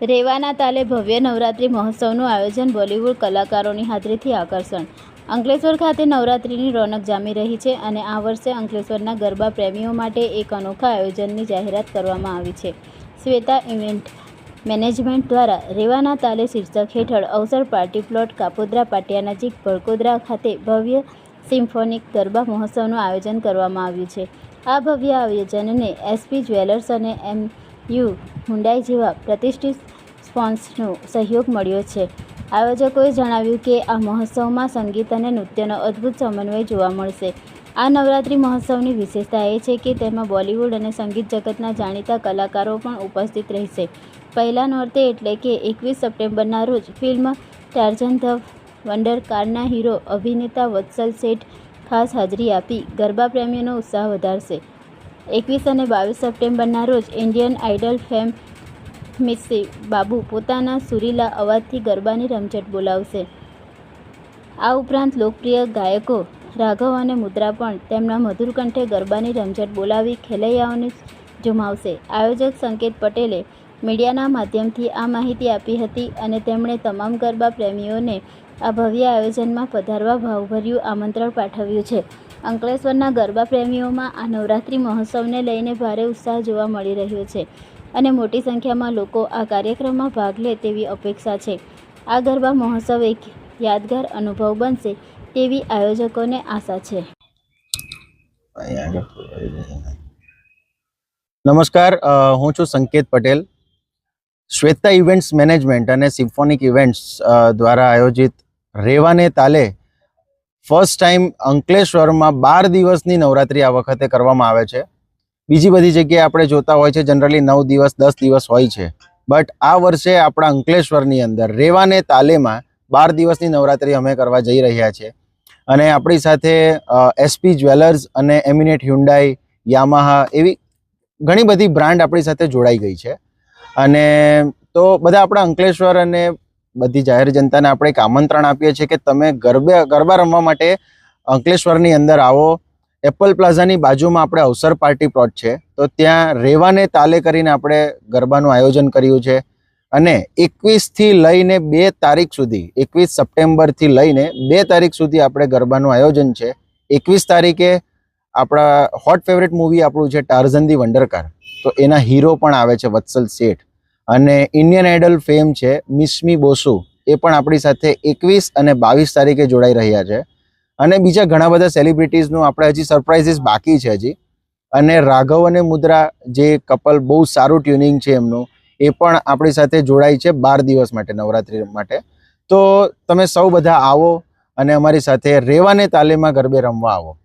રેવાના તાલે ભવ્ય નવરાત્રિ મહોત્સવનું આયોજન બોલિવૂડ કલાકારોની હાજરીથી આકર્ષણ. અંકલેશ્વર ખાતે નવરાત્રિની રોનક જામી રહી છે અને આ વર્ષે અંકલેશ્વરના ગરબા પ્રેમીઓ માટે એક અનોખા આયોજનની જાહેરાત કરવામાં આવી છે. શ્વેતા ઇવેન્ટ મેનેજમેન્ટ દ્વારા રેવાના તાલે શીર્ષક હેઠળ અવસર પાર્ટી પ્લોટ કાપોદ્રા પાટિયા નજીક ભડકોદરા ખાતે ભવ્ય સિમ્ફોનિક ગરબા મહોત્સવનું આયોજન કરવામાં આવ્યું છે. આ ભવ્ય આયોજનને એસપી જ્વેલર્સ અને એમ યુ હુન્ડાઈ જેવા પ્રતિષ્ઠિત સ્પોન્સનો સહયોગ મળ્યો છે. આયોજકોએ જણાવ્યું કે આ મહોત્સવમાં સંગીત અને નૃત્યનો અદ્ભુત સમન્વય જોવા મળશે. આ નવરાત્રિ મહોત્સવની વિશેષતા એ છે કે તેમાં બોલિવૂડ અને સંગીત જગતના જાણીતા કલાકારો પણ ઉપસ્થિત રહેશે. પહેલા નોરતે એટલે કે એકવીસ સપ્ટેમ્બરના રોજ ફિલ્મ ટાર્ઝન ધ વન્ડર કારના હીરો અભિનેતા વત્સલ શેઠ ખાસ હાજરી આપી ગરબા પ્રેમીઓનો ઉત્સાહ વધારશે. એકવીસ અને બાવીસ સપ્ટેમ્બરના રોજ Indian Idol fame Missi Babu પોતાના સુરીલા અવાજથી ગરબાની રમઝટ બોલાવશે. આ ઉપરાંત લોકપ્રિય ગાયકો રાઘવ અને મુદ્રા પણ તેમના મધુર કંઠે ગરબાની રમઝટ બોલાવી ખેલૈયાઓને જમાવશે આયોજક સંકેત પટેલે મીડિયાના માધ્યમથી આ માહિતી આપી હતી અને તેમણે તમામ ગરબા પ્રેમીઓને આ ભવ્ય આયોજનમાં પધારવા ભાવભર્યું આમંત્રણ પાઠવ્યું છે. અંકલેશ્વરના ગરબા પ્રેમીઓમાં આ નવરાત્રિ મહોત્સવને લઈને ભારે ઉત્સાહ જોવા મળી રહ્યો છે અને મોટી સંખ્યામાં લોકો આ કાર્યક્રમમાં ભાગ લે તેવી અપેક્ષા છે. આ ગરબા મહોત્સવ એક યાદગાર અનુભવ બનશે તેવી આયોજકોને આશા છે. નમસ્કાર હું છું સંકેત પટેલ. શ્વેતા ઇવેન્ટ્સ મેનેજમેન્ટ અને સિમ્ફોનિક ઇવેન્ટ્સ દ્વારા આયોજિત રેવાને તાલે ફર્સ્ટ ટાઈમ અંકલેશ્વરમાં બાર દિવસની નવરાત્રિ આ વખતે કરવામાં આવે છે. બીજી બધી જગ્યાએ આપણે જોતા હોય છે, જનરલી નવ દિવસ, દસ દિવસ હોય છે. બટ આ વર્ષે આપણા અંકલેશ્વરની અંદર, રેવાને તાલેમાં બાર દિવસની નવરાત્રિ અમે કરવા જઈ રહ્યા છીએ. અને આપણી સાથે એસપી જ્વેલર્સ અને એમિનેટ હ્યુન્ડાઈ યામાહા એવી ઘણી બધી બ્રાન્ડ આપણી સાથે જોડાઈ ગઈ છે. અને તો બધા આપણા અંકલેશ્વર અને બધી જાહેર જનતાને આપણે એક આમંત્રણ આપીએ છીએ કે તમે ગરબે, ગરબા રમવા માટે અંકલેશ્વરની અંદર આવો. એપલ પ્લાઝાની બાજુમાં આપણે અવસર પાર્ટી પ્લોટ છે. તો ત્યાં રેવાને તાલે કરીને આપણે ગરબાનું આયોજન કર્યું છે. અને એકવીસથી લઈને બે તારીખ સુધી, એકવીસ સપ્ટેમ્બરથી લઈને બે તારીખ સુધી આપણે ગરબાનું આયોજન છે. એકવીસ તારીખે આપણા હોટ ફેવરેટ મૂવી આપણું છે ટાર્ઝન ધી વંડરકાર. તો એના હીરો પણ આવે છે વત્સલ શેઠ. અને ઇન્ડિયન આઇડલ ફેમ છે મિસ્મી બોસુ એ પણ આપણી સાથે એકવીસ અને બાવીસ તારીખે જોડાઈ રહ્યા છે. અને બીજા ઘણા બધા સેલિબ્રિટીઝનું આપણે હજી સરપ્રાઇઝીસ બાકી છે હજી. અને રાઘવ અને મુદ્રા જે કપલ બહુ સારું ટ્યુનિંગ છે એમનું, એ પણ આપણી સાથે જોડાય છે બાર દિવસ માટે, નવરાત્રિ માટે. તો તમે સૌ બધા આવો અને અમારી સાથે રેવાને તાલીમમાં ગરબે રમવા આવો.